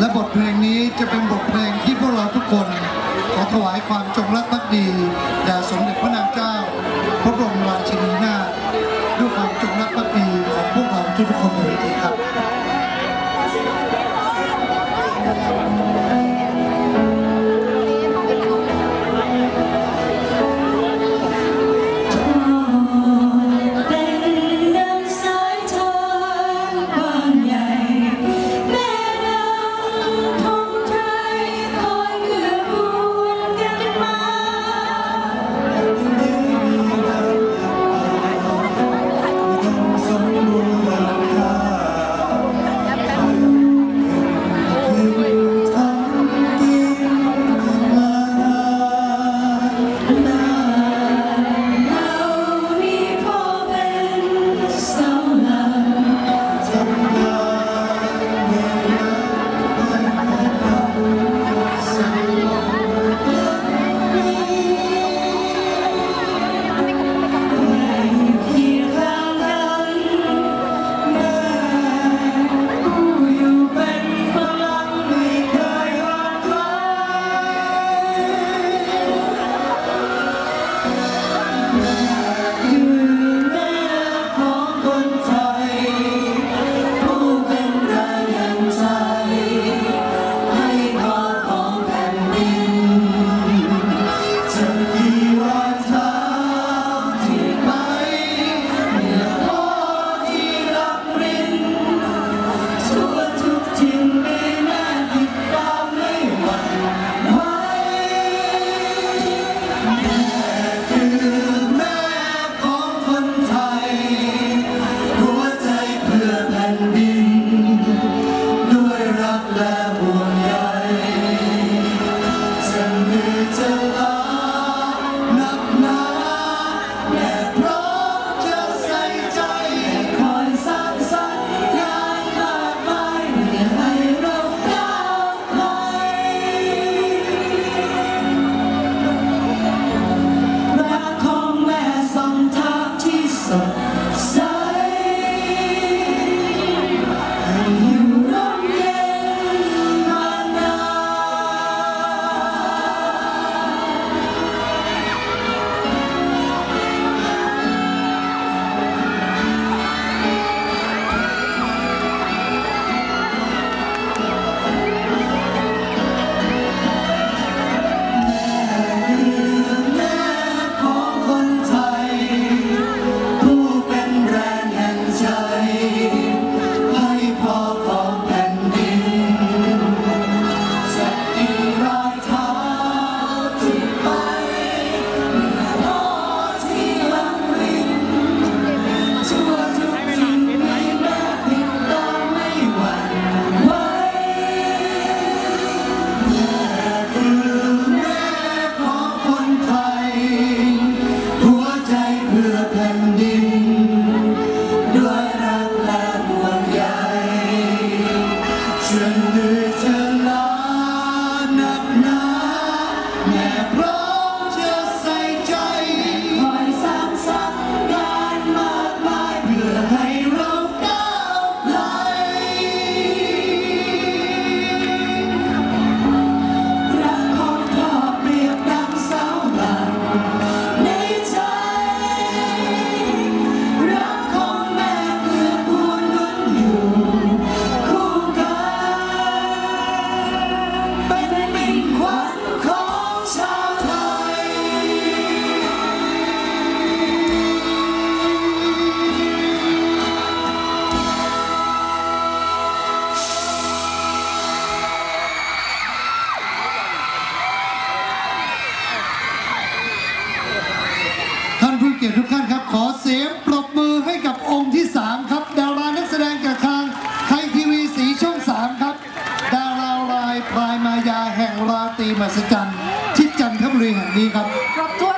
และบทเพลงนี้จะเป็นบทเพลงที่พวกเราทุกคน ขอถวายความจงรักภักดีแด่สมเด็จพระนางเจ้า พระบรมราชินีนาถด้วยความจงรักภักดีของพวกเราทุกคนเลที เกียรติทุกท่านครับ ขอเสียงปรบมือให้กับองค์ที่ 3 ครับ ดารานักแสดงจากทางไทยทีวีสีช่อง 3 ครับ ดาราลายพลายมายาแห่งราตรีมหัศจรรย์ที่จันทบุรีแห่งนี้ครับครับทุ